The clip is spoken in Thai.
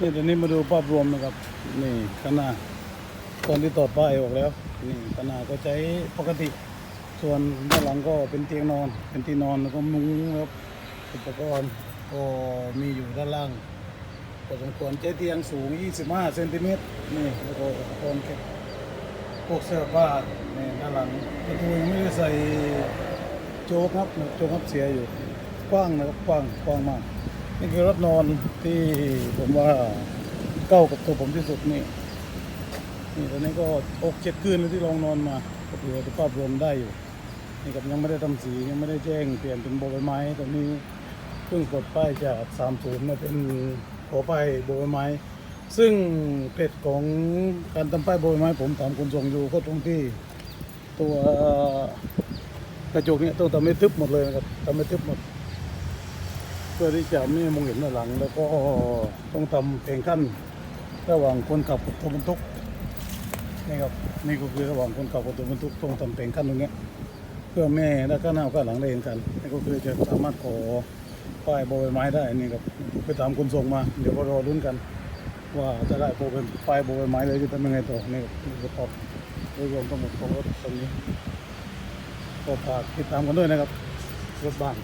นี่ตอนนี้มาดูภาพรวมนะครับ นี่ขางหนาดตอนที่ต่อป้ายออกแล้ว นี่ขางหนาดก็ใช้ปกติ ส่วนด้านหลังก็เป็นเตียงนอน เป็นที่นอนแล้วก็มุ้งครับอุปกรณ์ก็มีอยู่ด้านล่างพอสมควรใช้เตียงสูง 25 เซนติเมตรนี่แล้วก็อุปกรณ์เก็บพวกเสื้อผ้านี่ด้านหลังประตูยังไม่ได้ใส่โจ๊กครับโจ๊กครับเสียอยู่กว้างนะครับกว้างกว้างมาก นี่คือรถนอนที่ผมว่าเก้ากับตัวผมที่สุดนี่นี่ตอนนี้ก็อกเจ็ดคืนแล้วที่ลองนอนมาก็ถือว่าสภาพรวมได้อยู่นี่กับยังไม่ได้ทำสียังไม่ได้แจ้งเปลี่ยนเป็นโบใบไม้ตอนนี้เพิ่งปลดป้ายจาก30มาเป็นขอป้ายโบใบไม้ ซึ่งเพจของการทำป้ายโบใบไม้ ผมถามคนส่งอยู่ก็ตรงที่ตัวกระจกเนี่ยต้องทำให้ทึบหมดเลยนะครับทำให้ทึบหมด เพื่อที่จะไม่มองเห็นด้านหลัง แล้วก็ต้องทำเพลงขั้นระหว่างคนขับกับตัวบรรทุกนี่ครับนี่ก็คือระหว่างคนขับกับตัวบรรทุกต้องทำเพลงขั้นตรงนี้เพื่อแม่และก็หน้าก็หลังได้เห็นกันนี่ก็คือจะสามารถขอป้ายโบใบไม้ได้นี่ครับไปตามคนส่งมา เดี๋ยวก็รอรุ้นกัน ว่าจะได้โบเป็นป้ายโบใบไม้เลยจะทำยังไงต่อนี่ครับนี่ก็ตอบโดยรวมทั้งหมดของรถตรงนี้ก็ฝากติดตามกันด้วยนะครับรถบ้าน